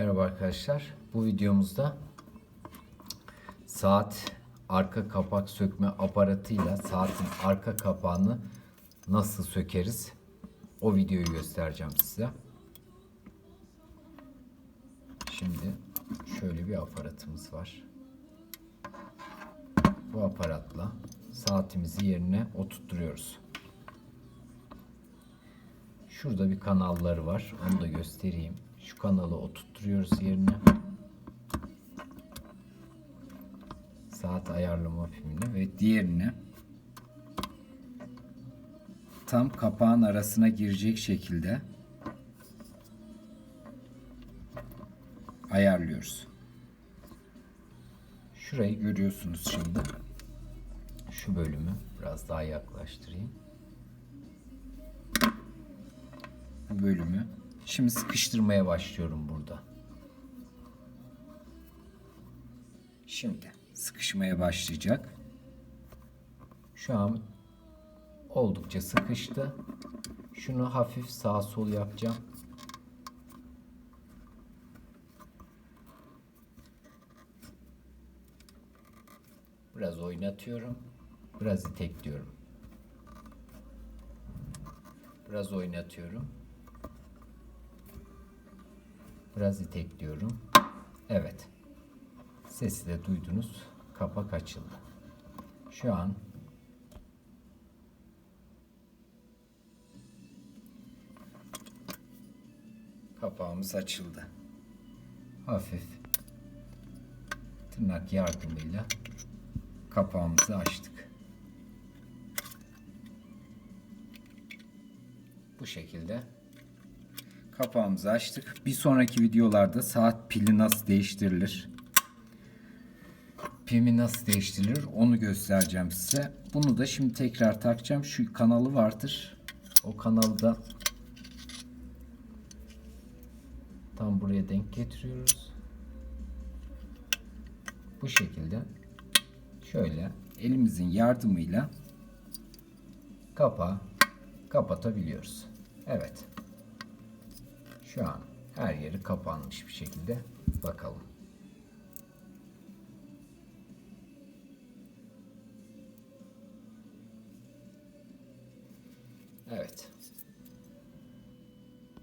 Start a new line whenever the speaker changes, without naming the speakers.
Merhaba arkadaşlar. Bu videomuzda saat arka kapak sökme aparatıyla saatin arka kapağını nasıl sökeriz? O videoyu göstereceğim size. Şimdi şöyle bir aparatımız var. Bu aparatla saatimizi yerine oturtturuyoruz. Şurada bir kanalları var. Onu da göstereyim. Şu kanalı oturtturuyoruz yerine. Saat ayarlama pimini ve diğerini tam kapağın arasına girecek şekilde ayarlıyoruz. Şurayı görüyorsunuz şimdi. Şu bölümü biraz daha yaklaştırayım. Bu bölümü şimdi sıkıştırmaya başlıyorum burada. Şimdi sıkışmaya başlayacak. Şu an oldukça sıkıştı. Şunu hafif sağ sol yapacağım. Biraz oynatıyorum. Biraz itekliyorum. Biraz oynatıyorum. Biraz itekliyorum. Evet. Sesi de duydunuz. Kapak açıldı. Şu an kapağımız açıldı. Hafif tırnak yardımıyla kapağımızı açtık. Bu şekilde kapağımızı açtık. Bir sonraki videolarda saat pili nasıl değiştirilir? Pimi nasıl değiştirilir onu göstereceğim size. Bunu da şimdi tekrar takacağım. Şu kanalı vardır. O kanalı da tam buraya denk getiriyoruz. Bu şekilde şöyle elimizin yardımıyla kapağı kapatabiliyoruz. Evet. Şu an her yeri kapanmış bir şekilde bakalım. Evet.